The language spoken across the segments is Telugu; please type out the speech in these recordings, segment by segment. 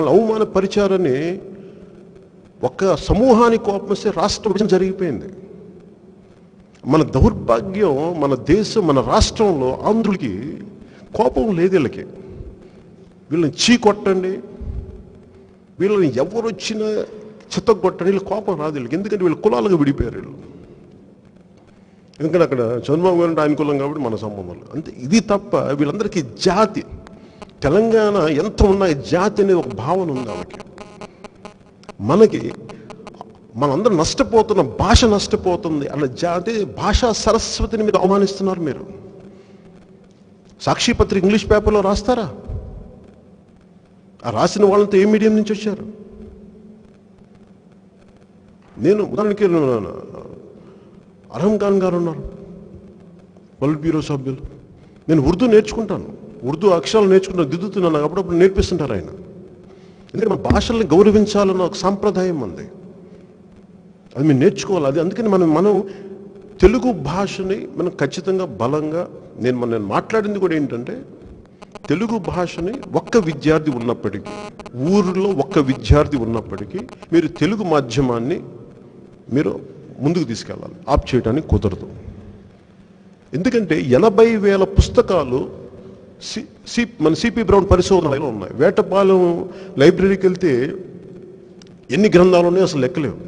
మమ్మల్ని అవమానపరిచారని ఒక సమూహానికి కోపం వస్తే రాష్ట్ర విభజన జరిగిపోయింది. మన దౌర్భాగ్యం మన దేశం మన రాష్ట్రంలో ఆంధ్రులకి కోపం లేదు వీళ్ళకి. వీళ్ళని చీ కొట్టండి. వీళ్ళని ఎవరు వచ్చినా చిత్త కొట్టండి కోపం రాదు వీళ్ళకి. ఎందుకంటే వీళ్ళు కులాలుగా విడిపోయారు వీళ్ళు. ఎందుకంటే అక్కడ చంద్రబాబు గారు ఆయన కులం కాబట్టి మన సంబంధాలు అంతే. ఇది తప్ప వీళ్ళందరికీ జాతి. తెలంగాణ ఎంత ఉన్నా జాతి అనేది ఒక భావన ఉంది ఆమెకి. మనకి మనందరం నష్టపోతున్న భాష నష్టపోతుంది అన్న జాతి భాషా సరస్వతిని మీరు అవమానిస్తున్నారు మీరు. సాక్షిపత్రి ఇంగ్లీష్ పేపర్లో రాస్తారా? ఆ రాసిన వాళ్ళంతా ఏ మీడియం నుంచి వచ్చారు? నేను ఉదాహరణకి అర్హం ఖాన్ గారు ఉన్నారు వరల్డ్ బ్యూరో సభ్యులు. నేను ఉర్దూ నేర్చుకుంటాను. ఉర్దూ అక్షరాలు నేర్చుకున్న దిద్దుతున్నాను నాకు అప్పుడప్పుడు నేర్పిస్తుంటారు ఆయన. ఎందుకంటే మన భాషల్ని గౌరవించాలన్న ఒక సాంప్రదాయం ఉంది. అది మేము నేర్చుకోవాలి. అది అందుకని మనం మనం తెలుగు భాషని మనం ఖచ్చితంగా బలంగా నేను మన నేను మాట్లాడింది కూడా ఏంటంటే తెలుగు భాషని ఒక్క విద్యార్థి ఉన్నప్పటికీ ఊరిలో ఒక్క విద్యార్థి ఉన్నప్పటికీ మీరు తెలుగు మాధ్యమాన్ని మీరు ముందుకు తీసుకెళ్ళాలి. ఆప్ చేయడానికి కుదరదు. ఎందుకంటే ఎనభై వేల పుస్తకాలు సి మన సిపి బ్రౌన్ పరిశోధనలు ఉన్నాయి? వేటపాలెం లైబ్రరీకి వెళ్తే ఎన్ని గ్రంథాలు ఉన్నాయో అసలు లెక్కలేవు.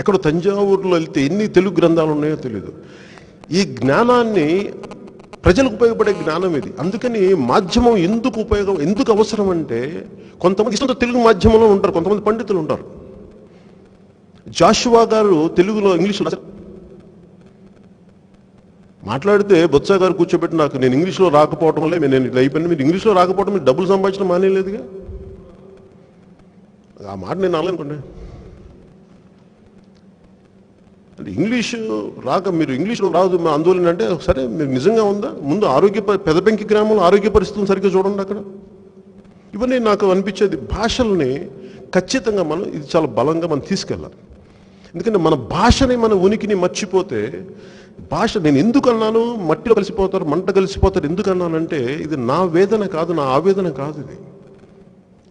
ఎక్కడో తంజావూరులో వెళ్తే ఎన్ని తెలుగు గ్రంథాలు ఉన్నాయో తెలియదు ఈ జ్ఞానాన్ని ప్రజలకు ఉపయోగపడే జ్ఞానం ఇది. అందుకని మాధ్యమం ఎందుకు ఉపయోగం ఎందుకు అవసరం అంటే కొంతమంది ఇష్టంతో తెలుగు మాధ్యమంలో ఉంటారు కొంతమంది పండితులు ఉంటారు. జాషువా గారు తెలుగులో ఇంగ్లీష్లో మాట్లాడితే బొత్స గారు కూర్చోబెట్టి నాకు నేను ఇంగ్లీష్లో రాకపోవటం వల్లే నేను ఇట్లా అయిపోయింది. మీరు ఇంగ్లీష్లో రాకపోవడం మీరు డబ్బులు సంపాదించడం మానేలేదుగా ఆ మాట నేను అనలేనుకోండి. అంటే ఇంగ్లీషు రాక మీరు ఇంగ్లీష్లో రాదు మా ఆందోళన అంటే సరే మీరు నిజంగా ఉందా? ముందు ఆరోగ్య పెదపెంకి గ్రామంలో ఆరోగ్య పరిస్థితులను సరిగ్గా చూడండి అక్కడ. ఇవన్నీ నాకు అనిపించేది భాషల్ని ఖచ్చితంగా మనం ఇది చాలా బలంగా మనం తీసుకెళ్ళాలి. ఎందుకంటే మన భాషని మన ఉనికిని మర్చిపోతే భాష నేను ఎందుకు అన్నాను మట్టిలో కలిసిపోతారు మంట కలిసిపోతారు ఎందుకు అన్నానంటే ఇది నా వేదన కాదు నా ఆవేదన కాదు ఇది.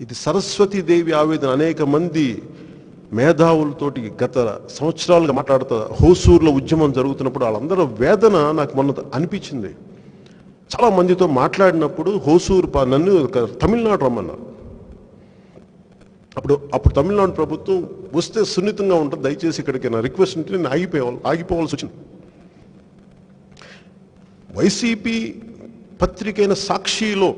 ఇది సరస్వతీదేవి ఆవేదన. అనేక మంది మేధావులతోటి గత సంవత్సరాలుగా మాట్లాడుతా హోసూర్లో ఉద్యమం జరుగుతున్నప్పుడు వాళ్ళందరూ వేదన నాకు మొన్న అనిపించింది. చాలా మందితో మాట్లాడినప్పుడు హోసూరు పా- నన్ను తమిళనాడు రమ్మన్నారు. అప్పుడు అప్పుడు తమిళనాడు ప్రభుత్వం వస్తే సున్నితంగా ఉంటుంది దయచేసి ఇక్కడికి నా రిక్వెస్ట్ ఉంటే నేను ఆగిపోవాలి ఆగిపోవాల్సి వచ్చింది. వైసీపీ పత్రికైన సాక్షిలో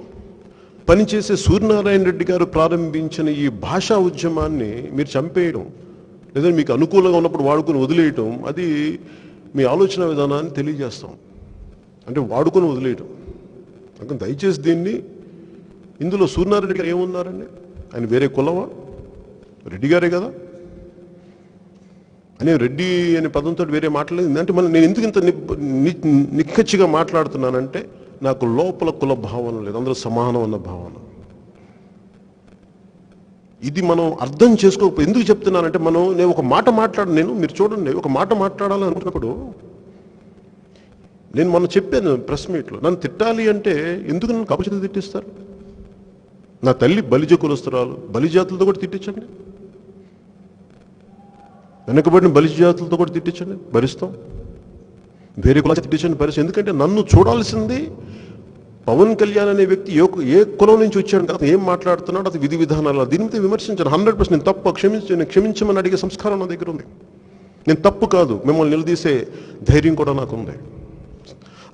పనిచేసే సూర్యనారాయణ రెడ్డి గారు ప్రారంభించిన ఈ భాషా ఉద్యమాన్ని మీరు చంపేయడం లేదా మీకు అనుకూలంగా ఉన్నప్పుడు వాడుకొని వదిలేయటం అది మీ ఆలోచన విధానాన్ని తెలియజేస్తాం. అంటే వాడుకొని వదిలేయటం. అందుకని దయచేసి దీన్ని ఇందులో సూర్యనారాయణ రెడ్డి గారు ఏమున్నారండి? ఆయన వేరే కులమా? రెడ్డి గారే కదా? అని రెడ్డి అనే పదంతో వేరే మాట్లాడలేదు. అంటే మళ్ళీ నేను ఎందుకు ఇంత నిక్కచ్చిగా మాట్లాడుతున్నానంటే నాకు లోపల కుల భావన లేదు. అందరూ సమానం అన్న భావన. ఇది మనం అర్థం చేసుకోకపోతే ఎందుకు చెప్తున్నానంటే మనం నేను ఒక మాట మాట్లాడు నేను మీరు చూడండి ఒక మాట మాట్లాడాలని అనుకున్నప్పుడు నేను మొన్న చెప్పాను ప్రెస్ మీట్లో నన్ను తిట్టాలి అంటే ఎందుకు నన్ను కపచిత తిట్టిస్తారు? నా తల్లి బలిజ కులస్తురాలు బలిజాతులతో కూడా తిట్టించండి. వెనకబడిన బలిజ జాతులతో కూడా తిట్టించండి భరిస్తాం. వేరే కులాలు తిట్టించండి భరిస్తాం. ఎందుకంటే నన్ను చూడాల్సింది పవన్ కళ్యాణ్ అనే వ్యక్తి ఏ కులం నుంచి వచ్చాడు కదా ఏం మాట్లాడుతున్నాడు అది విధి విధానాలు దీని మీద విమర్శించాను హండ్రెడ్ పర్సెంట్ నేను తప్పు క్షమించి నేను క్షమించమని అడిగే సంస్కారం నా దగ్గర ఉంది. నేను తప్పు కాదు మిమ్మల్ని నిలదీసే ధైర్యం కూడా నాకు ఉంది.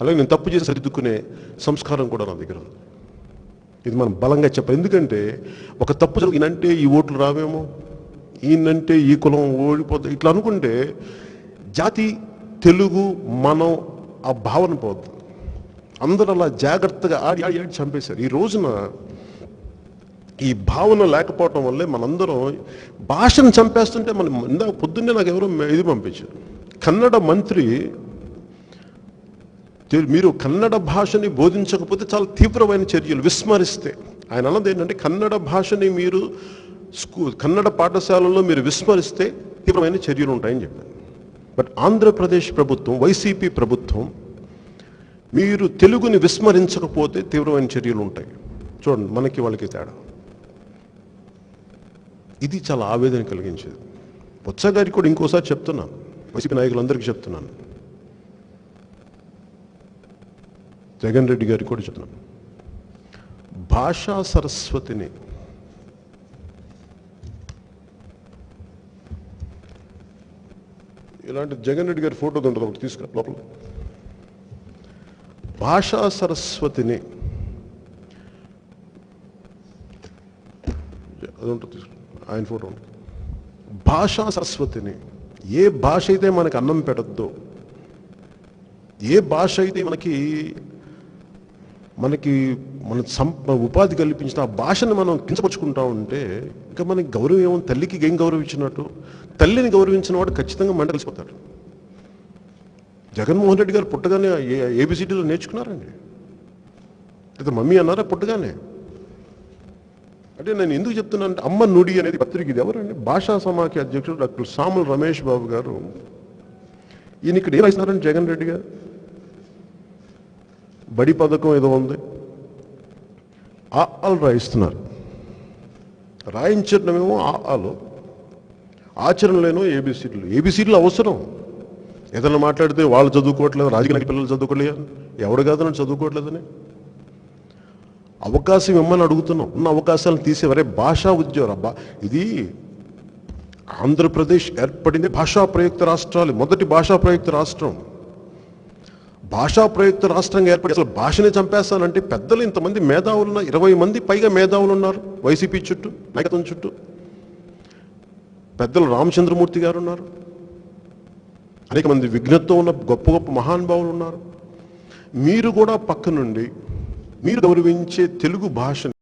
అలాగే నేను తప్పు చేసి సరిదిద్దుకునే సంస్కారం కూడా నా దగ్గర ఉంది. ఇది మనం బలంగా చెప్పాలి. ఎందుకంటే ఒక తప్పు జరిగినంటే ఈ ఓట్లు రావేమో? ఈయనంటే ఈ కులం ఓడిపోతుంది ఇట్లా అనుకుంటే జాతి తెలుగు మనం ఆ భావన పోద్ది. అందరూ అలా జాగ్రత్తగా ఆడి ఆడి ఆడి చంపేశారు. ఈ రోజున ఈ భావన లేకపోవటం వల్లే మనందరం భాషను చంపేస్తుంటే మనం ఇందాక పొద్దున్నే నాకు ఎవరో ఇది పంపించారు. కన్నడ మంత్రి మీరు కన్నడ భాషని బోధించకపోతే చాలా తీవ్రమైన చర్యలు విస్మరిస్తే. ఆయన అన్నది ఏంటంటే కన్నడ భాషని మీరు స్కూ కన్నడ పాఠశాలలో మీరు విస్మరిస్తే తీవ్రమైన చర్యలు ఉంటాయని చెప్పారు. బట్ ఆంధ్రప్రదేశ్ ప్రభుత్వం వైసీపీ ప్రభుత్వం మీరు తెలుగుని విస్మరించకపోతే తీవ్రమైన చర్యలు ఉంటాయి చూడండి మనకి వాళ్ళకి తేడా. ఇది చాలా ఆవేదన కలిగించేది. బొత్స గారికి కూడా ఇంకోసారి చెప్తున్నాను వైసీపీ నాయకులందరికీ చెప్తున్నాను. జగన్ రెడ్డి గారికి కూడా చెప్తున్నాను. భాషా సరస్వతిని ఇలాంటి జగన్ రెడ్డి గారి ఫోటోది ఉంటుంది ఒకటి తీసుకురా లోపల. భాషా సరస్వతిని అది ఉంటుంది ఆయన ఫోటో ఉంటుంది. భాషా సరస్వతిని ఏ భాష అయితే మనకు అన్నం పెట్టద్దో ఏ భాష అయితే మనకి మనకి మన సం ఉపాధి కల్పించిన ఆ భాషను మనం కించపరుచుకుంటా ఉంటే ఇంకా మనకి గౌరవం ఏమో తల్లికి ఏం గౌరవం ఇచ్చినట్టు తల్లిని గౌరవించిన వాడు ఖచ్చితంగా మండలిసిపోతాడు జగన్మోహన్ రెడ్డి గారు పుట్టగానే ఏబిసిడీలో నేర్చుకున్నారండి? అయితే మమ్మీ అన్నారా పుట్టగానే? అంటే నేను ఎందుకు చెప్తున్నానంటే అమ్మ నుడి అనేది పత్రిక ఇది ఎవరండి? భాషా సమాఖ్య అధ్యక్షుడు డాక్టర్ సాములు రమేష్ బాబు గారు. ఈయన ఇక్కడ ఏం రాసినారండి జగన్ రెడ్డి గారు? బడి పథకం ఏదో ఉంది. ఆ ఆలు రాయిస్తున్నారు రాయించడమేమో ఆ ఆలు ఆచరణలేనో ఏబిసిడ్లు ఏబిసిడ్లు అవసరం. ఏదైనా మాట్లాడితే వాళ్ళు చదువుకోవట్లేదు రాజకీయ పిల్లలు చదువుకోలేదు ఎవడు కాదని చదువుకోవట్లేదని. అవకాశం ఇమ్మని అడుగుతున్నాం. ఉన్న అవకాశాలను తీసేవరే భాషా ఉద్యోగం ఇది ఆంధ్రప్రదేశ్ ఏర్పడింది భాషా ప్రయుక్త రాష్ట్రాలు. మొదటి భాషా ప్రయుక్త రాష్ట్రం. భాషా ప్రయుక్త రాష్ట్రంగా ఏర్పడి అసలు భాషని చంపేస్తానంటే పెద్దలు ఇంతమంది మేధావులు ఉన్నారు ఇరవై మంది పైగా మేధావులు ఉన్నారు వైసీపీ చుట్టూ నాయకత్వం చుట్టూ. పెద్దలు రామచంద్రమూర్తి గారు ఉన్నారు అనేక మంది విఘ్నతో ఉన్న గొప్ప గొప్ప మహానుభావులు ఉన్నారు మీరు కూడా పక్క నుండి మీరు గౌరవించే తెలుగు భాషని